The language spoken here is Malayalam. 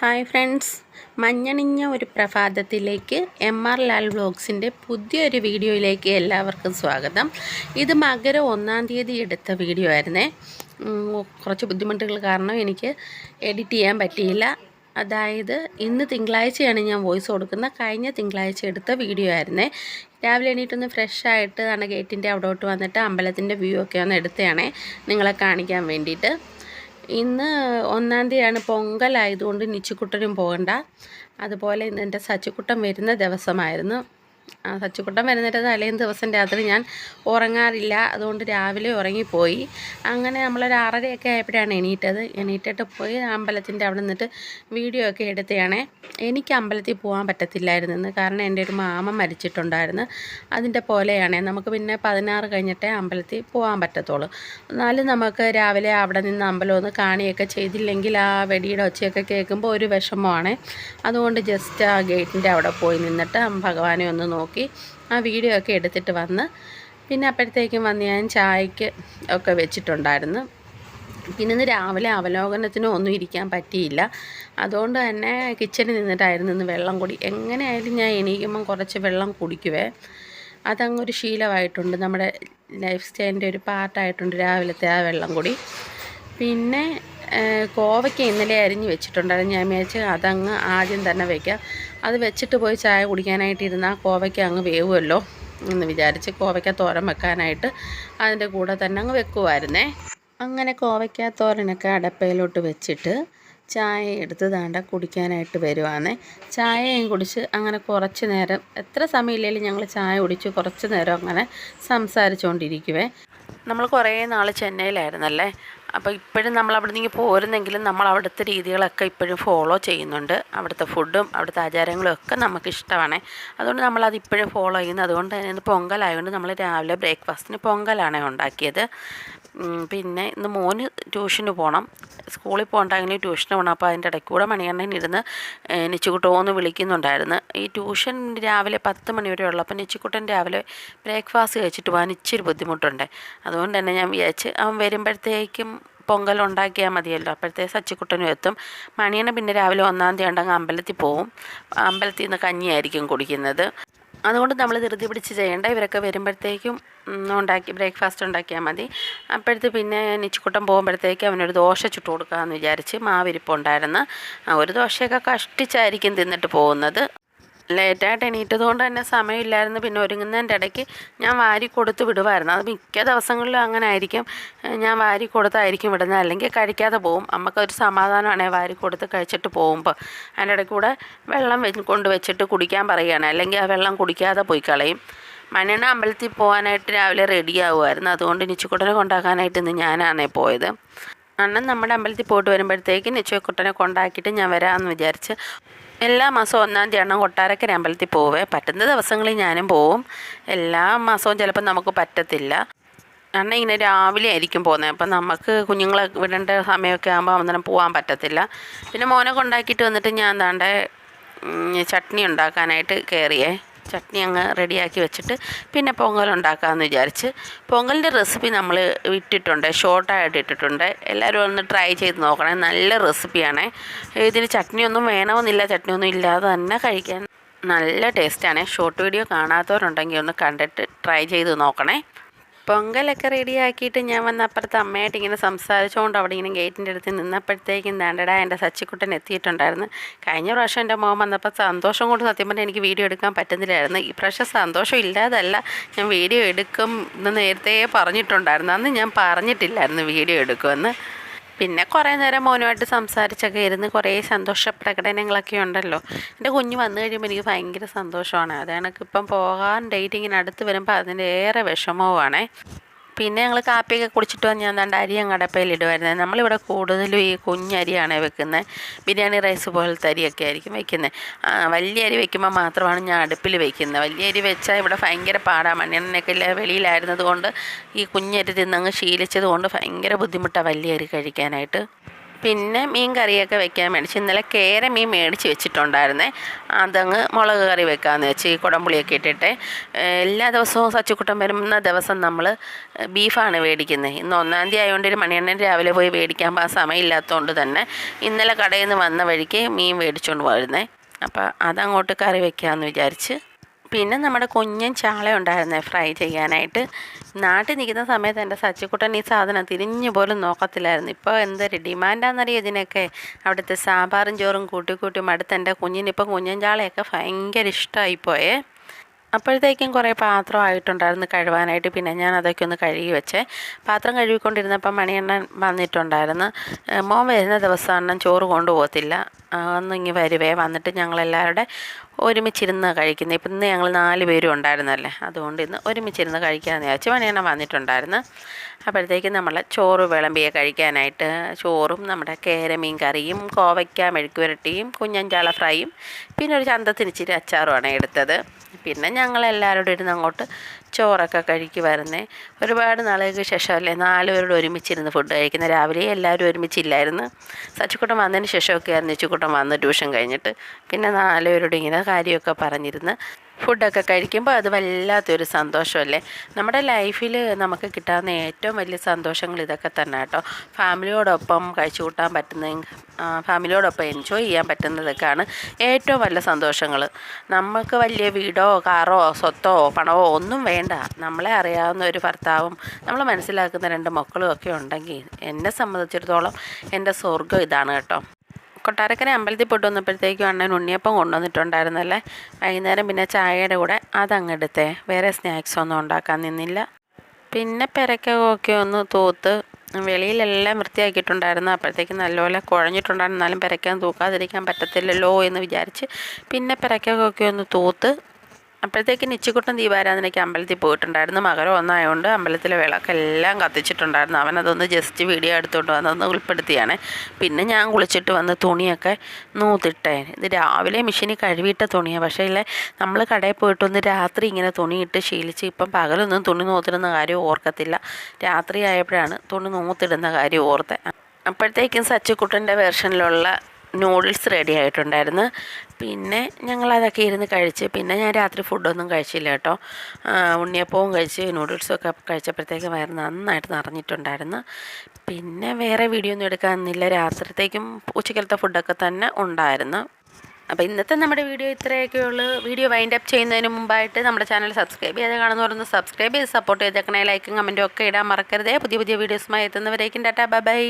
Hi friends. മഞ്ഞണിഞ്ഞ ഒരു പ്രഭാതത്തിലേക്ക് എം ആർ ലാൽ വ്ലോഗ്സിന്റെ പുതിയൊരു വീഡിയോയിലേക്ക് എല്ലാവർക്കും സ്വാഗതം. ഇത് മകരം ഒന്നാം തീയതി എടുത്ത വീഡിയോ ആയിരുന്നേ. കുറച്ച് ബുദ്ധിമുട്ടുകൾ കാരണം എനിക്ക് എഡിറ്റ് ചെയ്യാൻ പറ്റിയില്ല. അതായത് ഇന്ന് തിങ്കളാഴ്ചയാണ് ഞാൻ വോയിസ് കൊടുക്കുന്ന കഴിഞ്ഞ തിങ്കളാഴ്ച എടുത്ത വീഡിയോ ആയിരുന്നേ. രാവിലെ എണീറ്റൊന്ന് ഫ്രഷ് ആയിട്ട് ആണ് ഗേറ്റിന്റെ അവിടോട്ട് വന്നിട്ട് അമ്പലത്തിന്റെ വ്യൂ ഒക്കെ ഒന്ന് എടുത്തതാണേ. നിങ്ങളെ കാണിക്കാൻ വേണ്ടിയിട്ട്. ഇന്ന് ഒന്നാം തീയതിയാണ് പൊങ്കലായതുകൊണ്ട് നിച്ചുക്കുട്ടനും പോകണ്ട. അതുപോലെ ഇന്ന് എന്റെ സച്ചിക്കുട്ടൻ വരുന്ന ദിവസമായിരുന്നു. സച്ചിക്കുട്ടൻ വരുന്നതിന്റെ തലേന്ന് ദിവസം രാത്രി ഞാൻ ഉറങ്ങാറില്ല. അതുകൊണ്ട് രാവിലെ ഉറങ്ങിപ്പോയി. അങ്ങനെ നമ്മളൊരു ആറരയൊക്കെ ആയപ്പോഴാണ് എണീറ്റത്. എണീറ്റിട്ട് പോയി അമ്പലത്തിന്റെ അവിടെ നിന്നിട്ട് വീഡിയോ ഒക്കെ എടുത്തതാണേ എനിക്ക് അമ്പലത്തിൽ പോകാൻ പറ്റത്തില്ലായിരുന്നു കാരണം എന്റെ ഒരു മാമ മരിച്ചിട്ടുണ്ടായിരുന്നു. അതിന്റെ പോലെയാണ്. നമുക്ക് പിന്നെ പതിനാറ് കഴിഞ്ഞിട്ടേ അമ്പലത്തിൽ പോകാൻ പറ്റത്തുള്ളൂ. എന്നാലും നമുക്ക് രാവിലെ അവിടെ നിന്ന് അമ്പലം ഒന്ന് കാണിയൊക്കെ ചെയ്തില്ലെങ്കിൽ ആ വെടിയുടെ ഒച്ചയൊക്കെ കേൾക്കുമ്പോൾ ഒരു വിഷമമാണ്. അതുകൊണ്ട് ജസ്റ്റ് ആ ഗേറ്റിന്റെ അവിടെ പോയി നിന്നിട്ട് ഭഗവാനെ ഒന്ന് നോക്കി ആ വീഡിയോ ഒക്കെ എടുത്തിട്ട് വന്ന് പിന്നെ അപ്പോഴത്തേക്കും വന്ന് ഞാൻ ചായക്ക് ഒക്കെ വെച്ചിട്ടുണ്ടായിരുന്നു. പിന്നെ ഇന്ന് രാവിലെ അവലോകനത്തിനും ഒന്നും ഇരിക്കാൻ പറ്റിയില്ല. അതുകൊണ്ട് തന്നെ കിച്ചണിൽ നിന്നിട്ടായിരുന്നു ഇന്ന് വെള്ളം കുടി. എങ്ങനെയായാലും ഞാൻ എണീക്കുമ്പം കുറച്ച് വെള്ളം കുടിക്കുവേ. അതങ്ങൊരു ശീലമായിട്ടുണ്ട്. നമ്മുടെ ലൈഫ് സ്റ്റൈലിന്റെ ഒരു പാർട്ടായിട്ടുണ്ട് രാവിലത്തെ ആ വെള്ളം കുടി. പിന്നെ കോവയ്ക്ക് ഇന്നലെ അരിഞ്ഞ് വെച്ചിട്ടുണ്ടായിരുന്നു. ഞാൻ വിചാരിച്ച് അതങ്ങ് ആദ്യം തന്നെ വയ്ക്കാം അത് വെച്ചിട്ട് പോയി ചായ കുടിക്കാനായിട്ട് കോവയ്ക്ക് കോവയ്ക്ക അങ്ങ് വേവുമല്ലോ എന്ന് വിചാരിച്ച് കോവയ്ക്ക തോരൻ വെക്കാനായിട്ട് അതിന്റെ കൂടെ തന്നെ അങ്ങ് വെക്കുമായിരുന്നേ അങ്ങനെ കോവയ്ക്ക തോരനൊക്കെ അടപ്പയിലോട്ട് വെച്ചിട്ട് ചായ എടുത്ത് താണ്ട കുടിക്കാനായിട്ട് വരുവാന്നേ. ചായയും കുടിച്ച് അങ്ങനെ കുറച്ച് നേരം എത്ര സമയമില്ലെങ്കിലും ഞങ്ങൾ ചായ കുടിച്ച് കുറച്ച് നേരം അങ്ങനെ സംസാരിച്ചുകൊണ്ടിരിക്കുവേ നമ്മൾ കുറേ നാൾ ചെന്നൈയിലായിരുന്നല്ലേ? അപ്പോൾ ഇപ്പോഴും നമ്മൾ അവിടെ നിന്ന് പോരുന്നെങ്കിലും നമ്മൾ അവിടുത്തെ രീതികളൊക്കെ ഇപ്പോഴും ഫോളോ ചെയ്യുന്നുണ്ട്. അവിടുത്തെ ഫുഡും അവിടുത്തെ ആചാരങ്ങളും ഒക്കെ നമുക്ക് ഇഷ്ടമാണ്. അതുകൊണ്ട് നമ്മളത് ഇപ്പോഴും ഫോളോ ചെയ്യുന്നു. അതുകൊണ്ട് തന്നെ ഇന്ന് പൊങ്കലായതുകൊണ്ട് നമ്മൾ രാവിലെ ബ്രേക്ക്ഫാസ്റ്റിന് പൊങ്കലാണ് ഉണ്ടാക്കിയത്. പിന്നെ ഇന്ന് മോന് ട്യൂഷന് പോകണം സ്കൂളിൽ പോകണ്ടെങ്കിൽ ട്യൂഷന് പോകണം അപ്പോൾ അതിന്റെ ഇടയ്ക്ക് കൂടെ മണിയണ്ണൻ ഇരുന്ന് നിച്ചുകുട്ടോന്ന് വിളിക്കുന്നുണ്ടായിരുന്നു. ഈ ട്യൂഷൻ രാവിലെ പത്ത് മണി വരെ ഉള്ളൂ. അപ്പോൾ നിച്ചുക്കുട്ടൻ രാവിലെ ബ്രേക്ക്ഫാസ്റ്റ് കഴിച്ചിട്ട് പോകാൻ ഇച്ചിരി ബുദ്ധിമുട്ടുണ്ട്. അതുകൊണ്ട് തന്നെ ഞാൻ വിചാരിച്ച് അവൻ വരുമ്പോഴത്തേക്കും പൊങ്കൽ ഉണ്ടാക്കിയാൽ മതിയല്ലോ. അപ്പോഴത്തേക്ക് സച്ചിക്കുട്ടനും എത്തും. മണിയണ്ണ പിന്നെ രാവിലെ ഒന്നാം തീയതി ഉണ്ടെങ്കിൽ അമ്പലത്തിൽ പോവും. അമ്പലത്തിൽ നിന്ന് കഞ്ഞിയായിരിക്കും കുടിക്കുന്നത്. അതുകൊണ്ട് നമ്മൾ ധൃതി പിടിച്ച് ചെയ്യേണ്ട. ഇവരൊക്കെ വരുമ്പോഴത്തേക്കും ഉണ്ടാക്കി ബ്രേക്ക്ഫാസ്റ്റ് ഉണ്ടാക്കിയാൽ മതി. അപ്പോഴത്തെ പിന്നെ നിച്ചുകൂട്ടം പോകുമ്പോഴത്തേക്ക് അവനൊരു ദോശ ചുട്ട് കൊടുക്കാമെന്ന് വിചാരിച്ച് മാവിരിപ്പുണ്ടായിരുന്നു. ഒരു ദോശയൊക്കെ കഷ്ടിച്ചായിരിക്കും തിന്നിട്ട് പോകുന്നത്. ലേറ്റായിട്ട് എണീറ്റതുകൊണ്ട് തന്നെ സമയമില്ലായിരുന്നു. പിന്നെ ഒരുങ്ങുന്നതിന്റെ ഇടയ്ക്ക് ഞാൻ വാരി കൊടുത്ത് വിടുമായിരുന്നു അത് മിക്ക ദിവസങ്ങളിലും അങ്ങനെ ആയിരിക്കും. ഞാൻ വാരി കൊടുത്തായിരിക്കും വിടുന്നത്. അല്ലെങ്കിൽ കഴിക്കാതെ പോകും. അമ്മക്കൊരു സമാധാനമാണ് വാരി കൊടുത്ത് കഴിച്ചിട്ട് പോകുമ്പോൾ അതിന്റെ ഇടയ്ക്ക് കൂടെ വെള്ളം കൊണ്ട് വെച്ചിട്ട് കുടിക്കാൻ പറയുകയാണ്. അല്ലെങ്കിൽ ആ വെള്ളം കുടിക്കാതെ പോയി കളയും. മണ്ണെണ്ണ അമ്പലത്തിൽ പോകാനായിട്ട് രാവിലെ റെഡി ആവുമായിരുന്നു അതുകൊണ്ട് നിച്ചുക്കുട്ടനെ കൊണ്ടാക്കാനായിട്ട് ഇന്ന് ഞാനാണേ പോയത്. അണ്ണൻ നമ്മുടെ അമ്പലത്തിൽ പോയിട്ട് വരുമ്പോഴത്തേക്ക് നിച്ചുക്കുട്ടനെ കൊണ്ടാക്കിയിട്ട് ഞാൻ വരാമെന്ന് വിചാരിച്ച് എല്ലാ മാസവും ഒന്നാം തീയതി ആണ് കൊട്ടാരക്കര അമ്പലത്തിൽ പോവേ? പറ്റുന്ന ദിവസങ്ങളിൽ ഞാനും പോവും. എല്ലാ മാസവും ചിലപ്പോൾ നമുക്ക് പറ്റത്തില്ല. കാരണം ഇങ്ങനെ രാവിലെ ആയിരിക്കും പോകുന്നത് അപ്പം നമുക്ക് കുഞ്ഞുങ്ങളെ വിടേണ്ട സമയമൊക്കെ ആകുമ്പോൾ അന്നേരം പോകാൻ പറ്റത്തില്ല. പിന്നെ മോനെ കൊണ്ടാക്കിയിട്ട് വന്നിട്ട് ഞാൻ എന്താണ്ട് ചട്നി ഉണ്ടാക്കാനായിട്ട് കയറിയേ ചട്നി അങ്ങ് റെഡിയാക്കി വെച്ചിട്ട് പിന്നെ പൊങ്കൽ ഉണ്ടാക്കാമെന്ന് വിചാരിച്ച്. പൊങ്കലിന്റെ റെസിപ്പി നമ്മൾ ഇട്ടിട്ടുണ്ട് ഷോർട്ടായിട്ട് ഇട്ടിട്ടുണ്ട്. എല്ലാവരും ഒന്ന് ട്രൈ ചെയ്ത് നോക്കണേ. നല്ല റെസിപ്പിയാണ്. ഇതിന് ചട്നിയൊന്നും വേണമെന്നില്ല ചട്നിയൊന്നും ഇല്ലാതെ തന്നെ കഴിക്കാൻ. നല്ല ടേസ്റ്റാണ് ഷോർട്ട് വീഡിയോ കാണാത്തവരുണ്ടെങ്കിൽ ഒന്ന് കണ്ടിട്ട് ട്രൈ ചെയ്ത് നോക്കണേ. പൊങ്കലൊക്കെ റെഡിയാക്കിയിട്ട് ഞാൻ വന്ന അപ്പുറത്ത് അമ്മയായിട്ട് ഇങ്ങനെ സംസാരിച്ചുകൊണ്ട് അവിടെ ഇങ്ങനെ ഗേറ്റിന്റെ അടുത്ത് നിന്നപ്പോഴത്തേക്കും ദാണ്ടടാ എന്റെ സച്ചിക്കുട്ടൻ എത്തിയിട്ടുണ്ടായിരുന്നു. കഴിഞ്ഞ പ്രാവശ്യം എന്റെ മോൻ വന്നപ്പോൾ സന്തോഷം കൊണ്ട് സത്യം പറഞ്ഞാൽ എനിക്ക് വീഡിയോ എടുക്കാൻ പറ്റുന്നില്ലായിരുന്നു. ഈ പ്രാവശ്യം സന്തോഷം ഇല്ലാതല്ല ഞാൻ വീഡിയോ എടുക്കും എന്ന് നേരത്തെ പറഞ്ഞിട്ടുണ്ടായിരുന്നു. അന്ന് ഞാൻ പറഞ്ഞിട്ടില്ലായിരുന്നു വീഡിയോ എടുക്കുമെന്ന്. പിന്നെ കുറേ നേരം മോനുമായിട്ട് സംസാരിച്ചൊക്കെ ഇരുന്ന് കുറേ സന്തോഷ പ്രകടനങ്ങളൊക്കെ ഉണ്ടല്ലോ. എന്റെ കുഞ്ഞ് വന്നു കഴിയുമ്പോൾ എനിക്ക് ഭയങ്കര സന്തോഷമാണ്. അത് കണക്കിപ്പം പോകാൻ ഡേറ്റിങ്ങിന് അടുത്ത് വരുമ്പോൾ അതിന്റെ ഏറെ വിഷമവുമാണേ. പിന്നെ ഞങ്ങൾ കാപ്പിയൊക്കെ കുടിച്ചിട്ട് വന്ന് ഞാൻ ദാണ്ട് അരി അങ്ങ് അടപ്പയിൽ ഇടുമായിരുന്നു നമ്മളിവിടെ കൂടുതലും ഈ കുഞ്ഞരിയാണ് വെക്കുന്നത് ബിരിയാണി റൈസ് പോലത്തെ അരിയൊക്കെ ആയിരിക്കും വെക്കുന്നത് വലിയ അരി വെക്കുമ്പോൾ മാത്രമാണ് ഞാൻ അടുപ്പിൽ വെക്കുന്നത് വലിയ അരി വെച്ചാൽ ഇവിടെ ഭയങ്കര പാടാണ് മണ്ണെണ്ണയൊക്കെ വെളിയിലായിരുന്നത് കൊണ്ട് ഈ കുഞ്ഞരി തിന്നങ്ങ് ശീലിച്ചത് കൊണ്ട് ഭയങ്കര ബുദ്ധിമുട്ടാണ് വലിയ അരി കഴിക്കാനായിട്ട്. പിന്നെ മീൻ കറിയൊക്കെ വെക്കാൻ മേടിച്ച്. ഇന്നലെ കേര മീൻ മേടിച്ച് വെച്ചിട്ടുണ്ടായിരുന്നേ. അതങ്ങ് മുളക് കറി വെക്കാമെന്ന് വെച്ച് ഈ കുടംപുളിയൊക്കെ ഇട്ടിട്ട്. എല്ലാ ദിവസവും സച്ചുക്കുട്ടം വരുന്ന ദിവസം നമ്മൾ ബീഫാണ് മേടിക്കുന്നത് ഇന്ന് ഒന്നാം തീയതി ആയതുകൊണ്ട് ഒരു മണിയണ്ണൻ രാവിലെ പോയി മേടിക്കാൻ പോകാൻ സമയമില്ലാത്തതുകൊണ്ട് തന്നെ ഇന്നലെ കടയിൽ നിന്ന് വന്ന വഴിക്ക് മീൻ മേടിച്ചുകൊണ്ട് പോയിരുന്നേ. അപ്പോൾ അതങ്ങോട്ട് കറി വെക്കാമെന്ന് വിചാരിച്ച് പിന്നെ നമ്മുടെ കുഞ്ഞൻ ചാള ഉണ്ടായിരുന്നേ ഫ്രൈ ചെയ്യാനായിട്ട്. നാട്ടിൽ നിൽക്കുന്ന സമയത്ത് എന്റെ സച്ചിക്കുട്ടൻ ഈ സാധനം തിരിഞ്ഞു പോലും നോക്കത്തില്ലായിരുന്നു. ഇപ്പോൾ എന്തൊരു ഡിമാൻഡാണെന്നറിയോ ഇതിനൊക്കെ? അവിടുത്തെ സാമ്പാറും ചോറും കൂട്ടി കൂട്ടി മടുത്ത് എന്റെ കുഞ്ഞിനിപ്പം കുഞ്ഞൻ ചാളയൊക്കെ ഭയങ്കര ഇഷ്ടമായിപ്പോയേ. അപ്പോഴത്തേക്കും കുറേ പാത്രം ആയിട്ടുണ്ടായിരുന്നു കഴുകാനായിട്ട് പിന്നെ ഞാൻ അതൊക്കെ ഒന്ന് കഴുകി വെച്ചേ. പാത്രം കഴുകിക്കൊണ്ടിരുന്നപ്പോൾ മണിയണ്ണൻ വന്നിട്ടുണ്ടായിരുന്നു. മോൻ വരുന്ന ദിവസം അണ്ണൻ ചോറ് കൊണ്ടുപോകത്തില്ല. ഒന്നിങ്ങി ഒന്ന് വരുവേ. വന്നിട്ട് ഞങ്ങളെല്ലാവരുടെ ഒരുമിച്ചിരുന്ന് കഴിക്കുന്നത് ഇപ്പം ഇന്ന് ഞങ്ങൾ നാല് പേരും ഉണ്ടായിരുന്നല്ലേ അതുകൊണ്ട് ഇന്ന് ഒരുമിച്ചിരുന്ന് കഴിക്കാമെന്ന് വിചാരിച്ചു മണിയണ്ണൻ വന്നിട്ടുണ്ടായിരുന്നു. അപ്പോഴത്തേക്കും നമ്മൾ ചോറ് വിളമ്പിയെ കഴിക്കാനായിട്ട് ചോറും നമ്മുടെ കേരമീൻ കറിയും കോവയ്ക്ക മെഴുക്ക് പുരട്ടിയും കുഞ്ഞഞ്ചാള ഫ്രൈയും പിന്നെ ഒരു ചന്തത്തിന് ഇച്ചിരി അച്ചാറുമാണ് എടുത്തത്. പിന്നെ ഞങ്ങളെല്ലാവരോടും ഇരുന്ന് അങ്ങോട്ട് ചോറൊക്കെ കഴിക്കുമായിരുന്നേ ഒരുപാട് നാളുകൾക്ക് ശേഷമല്ലേ നാലുപേരോട് ഒരുമിച്ചിരുന്ന് ഫുഡ് കഴിക്കുന്നത്. രാവിലെ എല്ലാവരും ഒരുമിച്ചില്ലായിരുന്നു. സച്ചിക്കുട്ടൻ വന്നതിന് ശേഷമൊക്കെ ആയിരുന്നു ചുക്കുട്ടൻ വന്ന് ട്യൂഷൻ കഴിഞ്ഞിട്ട്. പിന്നെ നാലുപേരോട് ഇങ്ങനെ കാര്യമൊക്കെ പറഞ്ഞിരുന്ന്. ഫുഡൊക്കെ കഴിക്കുമ്പോൾ അത് വല്ലാത്തൊരു സന്തോഷമല്ലേ? നമ്മുടെ ലൈഫിൽ നമുക്ക് കിട്ടാവുന്ന ഏറ്റവും വലിയ സന്തോഷങ്ങൾ ഇതൊക്കെ തന്നെ കേട്ടോ. ഫാമിലിയോടൊപ്പം കഴിച്ചു കൂട്ടാൻ പറ്റുന്ന ഫാമിലിയോടൊപ്പം എൻജോയ് ചെയ്യാൻ പറ്റുന്നതൊക്കെയാണ് ഏറ്റവും വലിയ സന്തോഷങ്ങൾ. നമുക്ക് വലിയ വീടോ കാറോ സ്വത്തോ പണമോ ഒന്നും വേണ്ട. നമ്മളെ അറിയാവുന്ന ഒരു ഭർത്താവും നമ്മൾ മനസ്സിലാക്കുന്ന രണ്ട് മക്കളും ഒക്കെ ഉണ്ടെങ്കിൽ എന്നെ സംബന്ധിച്ചിടത്തോളം എന്റെ സ്വർഗം ഇതാണ് കേട്ടോ. കൊട്ടാരക്കര അമ്പലത്തിൽ പോയിട്ട് വന്നപ്പോഴത്തേക്കും അണ്ണൻ ഉണ്ണിയപ്പം കൊണ്ടുവന്നിട്ടുണ്ടായിരുന്നല്ലേ? വൈകുന്നേരം പിന്നെ ചായയുടെ കൂടെ അതങ്ങ് എടുത്തേ. വേറെ സ്നാക്സ് ഒന്നും ഉണ്ടാക്കാൻ നിന്നില്ല. പിന്നെ പെരക്കൊക്കെ ഒന്ന് തൂത്ത് വെളിയിലെല്ലാം വൃത്തിയാക്കിയിട്ടുണ്ടായിരുന്നു. അപ്പോഴത്തേക്ക് നല്ലപോലെ കുഴഞ്ഞിട്ടുണ്ടായിരുന്നു. എന്നാലും തൂക്കാതിരിക്കാൻ പറ്റത്തില്ലല്ലോ എന്ന് വിചാരിച്ച് പിന്നെ പെരക്കൊക്കെ ഒന്ന് തൂത്ത് അപ്പോഴത്തേക്ക് നിച്ചിക്കുട്ടൻ ദീപാരാധനയ്ക്ക് അമ്പലത്തിൽ പോയിട്ടുണ്ടായിരുന്നു. മകരം ഒന്നായതുകൊണ്ട് അമ്പലത്തിലെ വിളക്കെല്ലാം കത്തിച്ചിട്ടുണ്ടായിരുന്നു. അവനതൊന്ന് ജസ്റ്റ് വീഡിയോ എടുത്തുകൊണ്ട് വന്നതൊന്ന് ഉൾപ്പെടുത്തിയാണ്. പിന്നെ ഞാൻ കുളിച്ചിട്ട് വന്ന് തുണിയൊക്കെ നൂത്തിട്ടേ. ഇത് രാവിലെ മെഷീനിൽ കഴുകിയിട്ട തുണിയാണ് പക്ഷേ ഇല്ലേ നമ്മൾ കടയിൽ പോയിട്ടൊന്ന് രാത്രി ഇങ്ങനെ തുണിയിട്ട് ശീലിച്ച് ഇപ്പം പകലൊന്നും തുണി നൂത്തിടുന്ന കാര്യം ഓർക്കത്തില്ല. രാത്രി ആയപ്പോഴാണ് തുണി നൂത്തിടുന്ന കാര്യം ഓർത്തെ. അപ്പോഴത്തേക്കും സച്ചിക്കുട്ടന്റെ വേർഷനിലുള്ള നൂഡിൽസ് റെഡി ആയിട്ടുണ്ടായിരുന്നു. പിന്നെ ഞങ്ങൾ അതൊക്കെ ഇരുന്ന് കഴിച്ച് പിന്നെ ഞാൻ രാത്രി ഫുഡൊന്നും കഴിച്ചില്ല കേട്ടോ. ഉണ്ണിയപ്പവും കഴിച്ച് നൂഡിൽസും ഒക്കെ കഴിച്ചപ്പോഴത്തേക്കും വയറ് നന്നായിട്ട് നിറഞ്ഞിട്ടുണ്ടായിരുന്നു. പിന്നെ വേറെ വീഡിയോ ഒന്നും എടുക്കാനില്ല രാത്രിത്തേക്കും ഉച്ചക്കലത്തെ ഫുഡൊക്കെ തന്നെ ഉണ്ടായിരുന്നു. അപ്പോൾ ഇന്നത്തെ നമ്മുടെ വീഡിയോ ഇത്രയൊക്കെ ഉള്ളൂ. വീഡിയോ വൈൻഡ് അപ്പ് ചെയ്യുന്നതിന് മുമ്പായിട്ട് നമ്മുടെ ചാനൽ സബ്സ്ക്രൈബ് ചെയ്ത് കാണുന്നവരൊന്ന് സബ്സ്ക്രൈബ് ചെയ്ത് സപ്പോർട്ട് ചെയ്തേക്കണേ. ലൈക്കും കമന്റും ഒക്കെ ഇടാൻ മറക്കരുതേ. പുതിയ പുതിയ വീഡിയോസുമായി എത്തുന്നവരേക്കും ടാറ്റാ. ബൈ